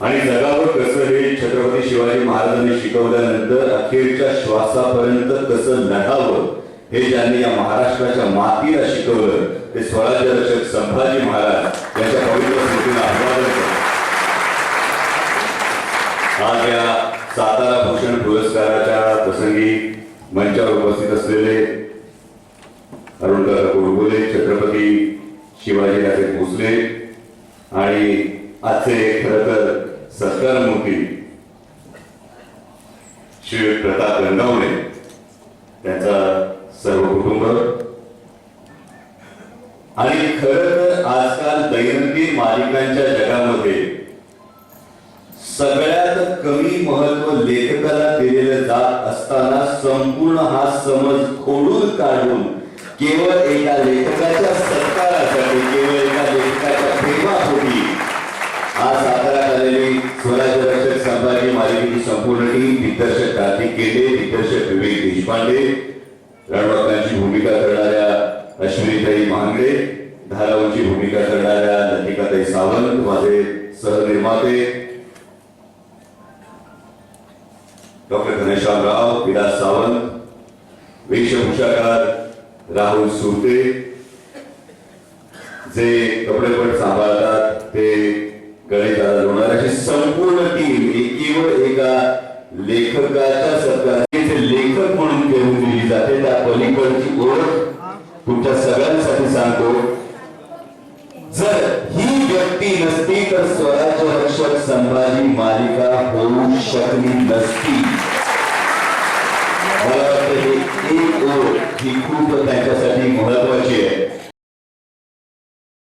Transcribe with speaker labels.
Speaker 1: आणि जगावर कसं हे छत्रपती शिवाजी महाराजांनी शिकवल्यानंतर अखेरच्या श्वासापर्यंत कसं लढावं हे ज्यांनी या महाराष्ट्राच्या मातीला शिकवलं ते स्वराज्य रक्षक संभाजी महाराज यांच्या पवित्र स्मृतीला अभिवादन करतो. आज या सातारा भूषण पुरस्काराच्या प्रसंगी मंचावर उपस्थित असलेले अरुणकर गोडबोले छत्रपती शिवाजीराजे भोसले आणि आजचे खर तर सत्कार मूर्ती श्री प्रताप गंगावणे त्यांचा सर्व कुटुंब. आणि खर तर आजकाल दैनंदिन मालिकांच्या जगामध्ये सगळ्यात कमी महत्त्व लेखकाला दिलेलं जात असताना संपूर्ण हा समज खोडून केवळ एका लेखकाच्या सत्कारासाठी केवळ एका लेखकाच्या प्रेमापोटी. आज साताऱ्यात आलेली स्वराज्य रक्षक संभाजी मालिकेची संपूर्ण टीम दिग्दर्शक कार्तिक केले दिग्दर्शक विवेक देशपांडे रणवक्तांची भूमिका करणाऱ्या अश्विनीताई महांगडे धारावची भूमिका करणाऱ्या लतिकाताई सावंत माझे सहनिर्माते. डॉक्टर घनश्याम राव विलास सावंत वेशभूषाकार राहुल सुरते. जे कपडेपट सांभाळतात ते गणेश लोणार अशी संपूर्ण टीम एकीवर एका लेखकाच्या सरकारचे लेखक म्हणून घेऊन दिली जाते त्या पलीकडची ओळख तुमच्या सगळ्यांसाठी सांगतो. जर ही व्यक्ती नसती तर स्वराज्य रक्षक संभाजी मालिका होऊ शकली नसती.